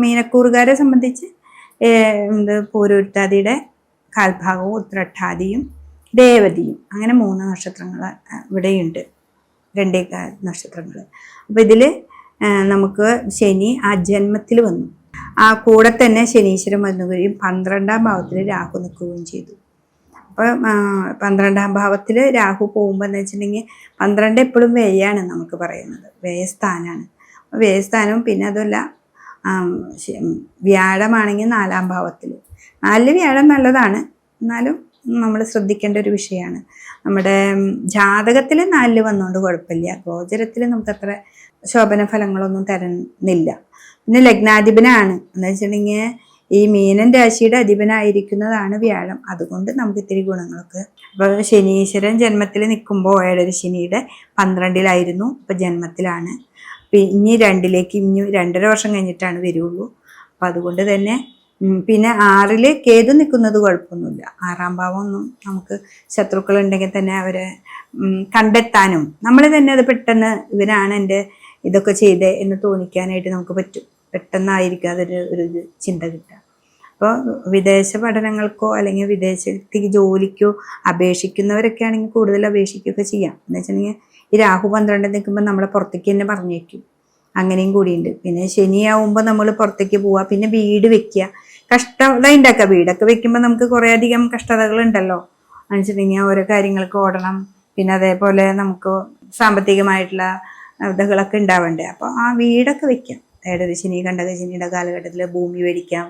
മീനക്കൂറുകാരെ സംബന്ധിച്ച് എന്ത് പൂരുരുട്ടാതിയുടെ കാൽഭാഗവും ഉത്രട്ടാതിയും രേവതിയും. അങ്ങനെ മൂന്ന് നക്ഷത്രങ്ങൾ ഇവിടെയുണ്ട്. രണ്ടേ നക്ഷത്രങ്ങൾ അപ്പോൾ ഇതിൽ നമുക്ക് ശനി ആ ജന്മത്തിൽ വന്നു. ആ കൂടെ തന്നെ ശനീശ്വരൻ വന്നുകയും പന്ത്രണ്ടാം ഭാവത്തിൽ രാഹു നിൽക്കുകയും ചെയ്തു. അപ്പോൾ പന്ത്രണ്ടാം ഭാവത്തിൽ രാഹു പോകുമ്പോൾ എന്ന് വെച്ചിട്ടുണ്ടെങ്കിൽ പന്ത്രണ്ട് എപ്പോഴും വ്യയാണ് നമുക്ക് പറയുന്നത്. വ്യയസ്ഥാനാണ്. വ്യയസ്ഥാനവും പിന്നെ ശ- വ്യാഴമാണെങ്കിൽ നാലാം ഭാവത്തിൽ. നാല് വ്യാഴം നല്ലതാണ്. എന്നാലും നമ്മൾ ശ്രദ്ധിക്കേണ്ട ഒരു വിഷയമാണ്. നമ്മുടെ ജാതകത്തിൽ നാല് വന്നുകൊണ്ട് കുഴപ്പമില്ല. ഗോചരത്തിൽ നമുക്കത്ര ശോഭന ഫലങ്ങളൊന്നും തരുന്നില്ല. പിന്നെ ലഗ്നാധിപനാണ്. എന്ന് വെച്ചിട്ടുണ്ടെങ്കിൽ ഈ മീനൻ രാശിയുടെ അധിപനായിരിക്കുന്നതാണ് വ്യാഴം. അതുകൊണ്ട് നമുക്ക് ഇത്തിരി ഗുണങ്ങളൊക്കെ. അപ്പോൾ ശനീശ്വരൻ ജന്മത്തിൽ നിൽക്കുമ്പോൾ ഏഴര ശനിയുടെ പന്ത്രണ്ടിലായിരുന്നു. ഇപ്പോൾ ജന്മത്തിലാണ്. ഇനി രണ്ടിലേക്ക് ഇനി രണ്ടര വർഷം കഴിഞ്ഞിട്ടാണ് വരുള്ളൂ. അപ്പം അതുകൊണ്ട് തന്നെ പിന്നെ ആറിൽ കേതു നിൽക്കുന്നത് കുഴപ്പമൊന്നുമില്ല. ആറാം ഭാവമൊന്നും നമുക്ക് ശത്രുക്കൾ ഉണ്ടെങ്കിൽ തന്നെ അവരെ കണ്ടെത്താനും നമ്മൾ തന്നെ അത് പെട്ടെന്ന് ഇവരാണ് എന്റെ ഇതൊക്കെ ചെയ്തേ എന്ന് തോന്നിക്കാനായിട്ട് നമുക്ക് പറ്റും. പെട്ടെന്നായിരിക്കും അതൊരു ഒരു ചിന്ത കിട്ടുക. അപ്പോൾ വിദേശ പഠനങ്ങൾക്കോ അല്ലെങ്കിൽ വിദേശത്തേക്ക് ജോലിക്കോ അപേക്ഷിക്കുന്നവരൊക്കെ ആണെങ്കിൽ കൂടുതൽ അപേക്ഷിക്കുകയൊക്കെ ചെയ്യാം. എന്ന് വെച്ചിട്ടുണ്ടെങ്കിൽ ഈ രാഹു പന്ത്രണ്ട് നിൽക്കുമ്പോൾ നമ്മളെ പുറത്തേക്ക് തന്നെ പറഞ്ഞേക്കും അങ്ങനെയും കൂടിയുണ്ട്. പിന്നെ ശനിയാവുമ്പോൾ നമ്മൾ പുറത്തേക്ക് പോവുക. പിന്നെ വീട് വെക്കുക. കഷ്ടത ഉണ്ടാക്കുക. വീടൊക്കെ വെക്കുമ്പോൾ നമുക്ക് കുറേ അധികം കഷ്ടതകൾ ഉണ്ടല്ലോ. വെച്ചിട്ടുണ്ടെങ്കിൽ ഓരോ കാര്യങ്ങൾക്ക് ഓടണം. പിന്നെ അതേപോലെ നമുക്ക് സാമ്പത്തികമായിട്ടുള്ള ഇതുകളൊക്കെ ഉണ്ടാവണ്ടേ. അപ്പോൾ ആ വീടൊക്കെ വെക്കാം ഏഴര ശനി കണ്ടക ശനിയുടെ കാലഘട്ടത്തിൽ ഭൂമി മേടിക്കാം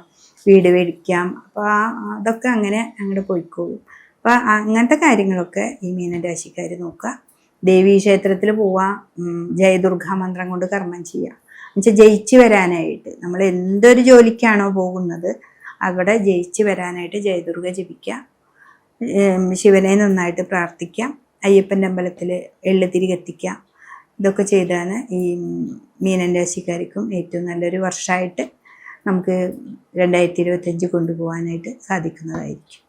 വീട് മേടിക്കാം. അപ്പോൾ ആ അതൊക്കെ അങ്ങനെ അങ്ങോട്ട് പോയിക്കോളും. അപ്പോൾ അങ്ങനത്തെ കാര്യങ്ങളൊക്കെ ഈ മീനൻ രാശിക്കാർ നോക്കുക ദേവീ ക്ഷേത്രത്തിൽ പോവാം ജയദുർഗാ മന്ത്രം കൊണ്ട് കർമ്മം ചെയ്യാം. എന്നുവെച്ചാൽ ജയിച്ചു വരാനായിട്ട് നമ്മൾ എന്തൊരു ജോലിക്കാണോ പോകുന്നത് അവിടെ ജയിച്ചു വരാനായിട്ട് ജയദുർഗ ജപിക്കാം. ശിവനെ നന്നായിട്ട് പ്രാർത്ഥിക്കാം. അയ്യപ്പന്റെ അമ്പലത്തിൽ എള്ളുതിരി കത്തിക്കാം ഇതൊക്കെ ചെയ്താണ് ഈ മീനൻ രാശിക്കാർക്കും ഏറ്റവും നല്ലൊരു വർഷമായിട്ട് നമുക്ക് രണ്ടായിരത്തി ഇരുപത്തഞ്ച് കൊണ്ടുപോകാനായിട്ട് സാധിക്കുന്നതായിരിക്കും.